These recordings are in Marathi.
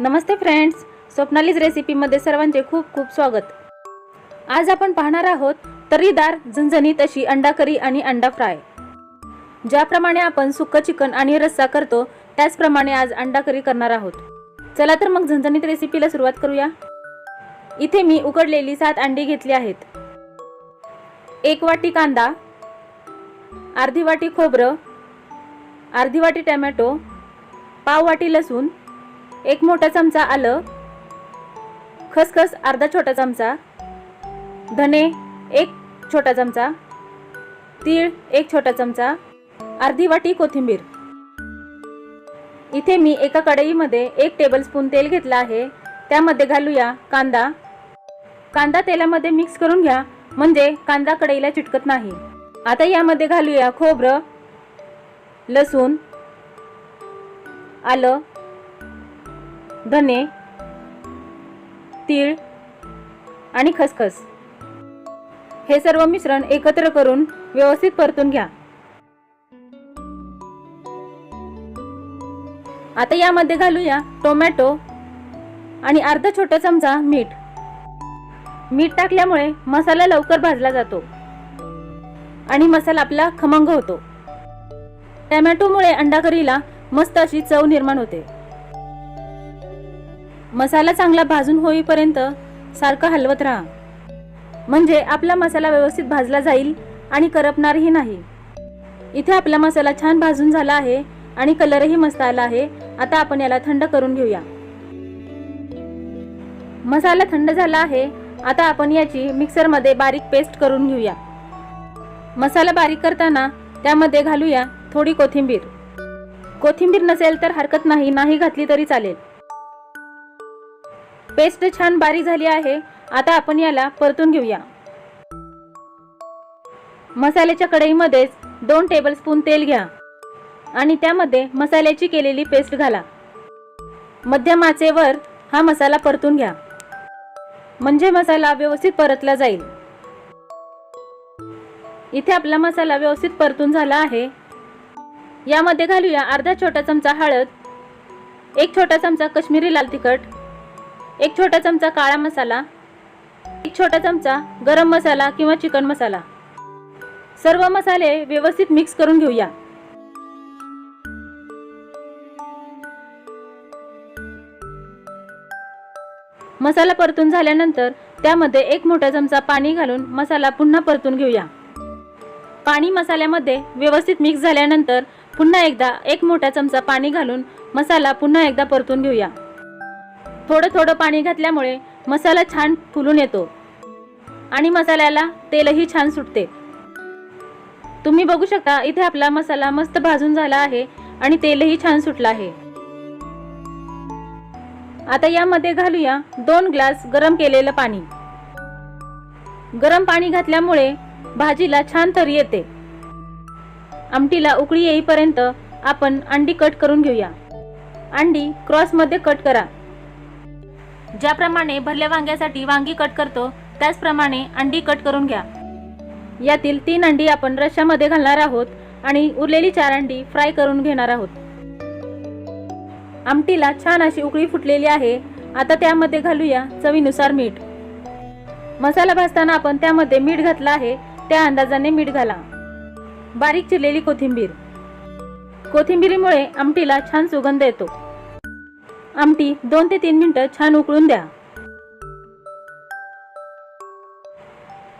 नमस्ते फ्रेंड्स. स्वप्नालीज रेसिपीमध्ये सर्वांचे खूप खूप स्वागत. आज आपण पाहणार आहोत तर्रीदार झणझणीत अशी अंडा करी आणि अंडा फ्राय. ज्याप्रमाणे आपण सुक्क चिकन आणि रस्सा करतो त्याचप्रमाणे आज अंडा करी करणार आहोत. चला तर मग झणझणीत रेसिपीला सुरुवात करूया. इथे मी उकडलेली सात अंडी घेतली आहेत. एक वाटी कांदा अर्धी वाटी खोबरं अर्धी वाटी टॅमॅटो पाव वाटी लसूण एक मोठा चमचा आलं. खसखस अर्धा छोटा चमचा. धने एक छोटा चमचा. तीळ एक छोटा चमचा. अर्धी वाटी कोथिंबीर. इथे मी एका कढईमध्ये एक टेबलस्पून तेल घेतलं आहे. त्यामध्ये घालूया कांदा. कांदा तेलामध्ये मिक्स करून घ्या म्हणजे कांदा कढईला चिटकत नाही. आता यामध्ये घालूया खोबरं लसूण आलं धने तीळ आणि खसखस. हे सर्व मिश्रण एकत्र करून व्यवस्थित परतून घ्या. आता यामध्ये घालूया टोमॅटो आणि अर्धा छोटा चमचा मीठ. मीठ टाकल्यामुळे मसाला लवकर भाजला जातो आणि मसाला आपला खमंग होतो. टोमॅटोमुळे अंडा करीला मस्त अशी चव निर्माण होते. मसाला चांगला भाजून होईपर्यंत सारखं हलवत राहा. म्हणजे आपला मसाला व्यवस्थित भाजला जाईल आणि करपणारही नाही. इथे आपला मसाला छान भाजून झाला आहे आणि कलरही मस्त आला आहे. आता आपण याला थंड करून घेऊया. मसाला थंड झाला आहे. आता आपण याची मिक्सरमध्ये बारीक पेस्ट करून घेऊया. मसाला बारीक करताना त्यामध्ये घालूया थोडी कोथिंबीर. कोथिंबीर नसेल तर हरकत नाही. नाही घातली तरी चालेल. पेस्ट छान बारीक झाली आहे. आता आपण याला परतून घेऊया. मसाल्याच्या कढईमध्येच दोन टेबलस्पून तेल घ्या. आणि त्यामध्ये मसाल्याची केलेली पेस्ट घाला. मध्यम आचेवर हा मसाला परतून घ्या. म्हणजे मसाला व्यवस्थित परतला जाईल. इथे आपला मसाला व्यवस्थित परतून झाला आहे. यामध्ये घालूया अर्धा छोटा चमचा हळद एक छोटा चमचा कश्मीरी लाल तिखट एक छोटा चमचा काळा मसाला एक छोटा चमचा गरम मसाला किंवा चिकन मसाला. सर्व मसाले व्यवस्थित मिक्स करून घेऊया. मसाला परतून झाल्यानंतर त्यामध्ये एक मोठा चमचा पाणी घालून मसाला पुन्हा परतून घेऊया. पाणी मसाल्यामध्ये व्यवस्थित मिक्स झाल्यानंतर पुन्हा एकदा एक मोठा चमचा पाणी घालून मसाला पुन्हा एकदा परतून घेऊया. थोडं थोडं पाणी घातल्यामुळे मसाला छान फुलून येतो. आणि मसाल्याला तेलही छान सुटते. तुम्ही बघू शकता इथे आपला मसाला मस्त भाजून झाला आहे आणि तेलही छान सुटलं आहे. आता यामध्ये घालूया दोन ग्लास गरम केलेलं पाणी. गरम पाणी घातल्यामुळे भाजीला छान तरी येते. आमटीला उकळी येईपर्यंत आपण अंडी कट करून घेऊया. अंडी क्रॉसमध्ये कट करा. ज्याप्रमाणे भरल्या वांग्यासाठी वांगी कट करतो त्याचप्रमाणे अंडी कट करून घ्या. यातील तीन अंडी आपण रश्यामध्ये घालणार आहोत आणि उरलेली चार अंडी फ्राय करून घेणार आहोत. आमटीला छान अशी उकळी फुटलेली आहे. आता त्यामध्ये घालूया चवीनुसार मीठ. मसाला भाजताना आपण त्यामध्ये मीठ घातलं आहे. त्या अंदाजाने मीठ घाला. बारीक चिरलेली कोथिंबीर. कोथिंबीरीमुळे आमटीला छान सुगंध येतो. आमटी दोन ते तीन मिनिटं छान उकळून द्या.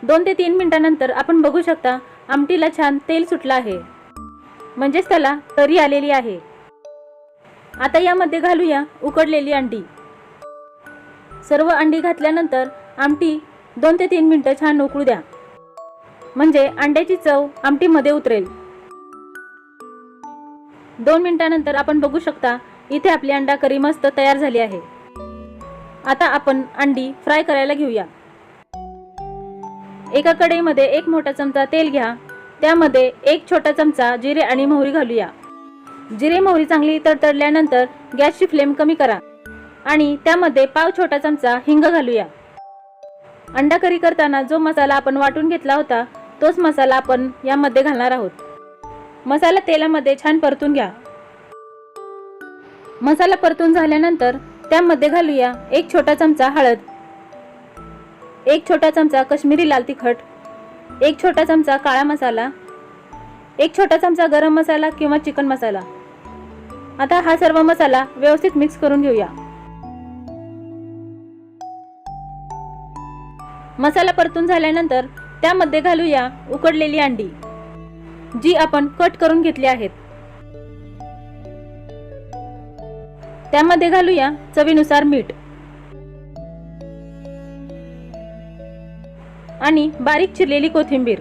दोन ते तीन मिनटानंतर आपण बघू शकता आमटीला छान तेल सुटलं आहे. म्हणजेच त्याला तरी आलेली आहे. आता यामध्ये घालूया उकडलेली अंडी. सर्व अंडी घातल्यानंतर आमटी दोन ते तीन मिनटं छान उकळू द्या. म्हणजे अंड्याची चव आमटीमध्ये उतरेल. दोन मिनटानंतर आपण बघू शकता इथे आपली अंडा करी मस्त तयार झाली आहे. आता आपण अंडी फ्राय करायला घेऊया. एका कढईमध्ये एक मोठा चमचा तेल घ्या. त्यामध्ये एक छोटा चमचा जिरे आणि मोहरी घालूया. जिरे मोहरी चांगली तडतडल्यानंतर गॅसची फ्लेम कमी करा. आणि त्यामध्ये पाव छोटा चमचा हिंग घालूया. अंडा करी करताना जो मसाला आपण वाटून घेतला होता तोच मसाला आपण यामध्ये घालणार आहोत. मसाला तेलामध्ये छान परतून घ्या. मसाला परतून झाल्यानंतर त्यामध्ये घालूया एक छोटा चमचा हळद एक छोटा चमचा कश्मीरी लाल तिखट एक छोटा चमचा काळा मसाला एक छोटा चमचा गरम मसाला किंवा चिकन मसाला. आता हा सर्व मसाला व्यवस्थित मिक्स करून घेऊया. मसाला परतून झाल्यानंतर त्यामध्ये घालूया उकडलेली अंडी जी आपण कट करून घेतली आहेत. त्यामध्ये घालूया चवीनुसार मीठ. आणि बारीक चिरलेली कोथिंबीर.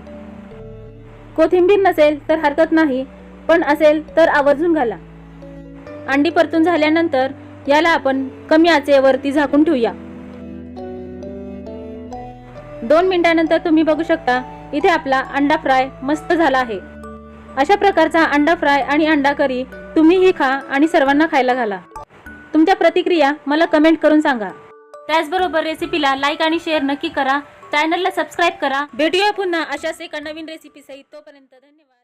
कोथिंबीर नसेल तर हरकत नाही पण असेल तर आवर्जून घाला. अंडी परतून झाल्यानंतर याला आपण कमी आचेवरती झाकून ठेवूया. दोन मिनिटानंतर तुम्ही बघू शकता इथे आपला अंडा फ्राय मस्त झाला आहे. अशा प्रकारचा अंडा फ्राय आणि अंडा करी तुम्हीही खा आणि सर्वांना खायला घाला. तुमच्या प्रतिक्रिया मला कमेंट करून सांगा. त्याचबरोबर रेसिपीला लाईक आणि शेअर नक्की करा. चॅनलला सबस्क्राईब करा. भेटूया पुन्हा अशाच एका नवीन रेसिपी सहित. तोपर्यंत धन्यवाद.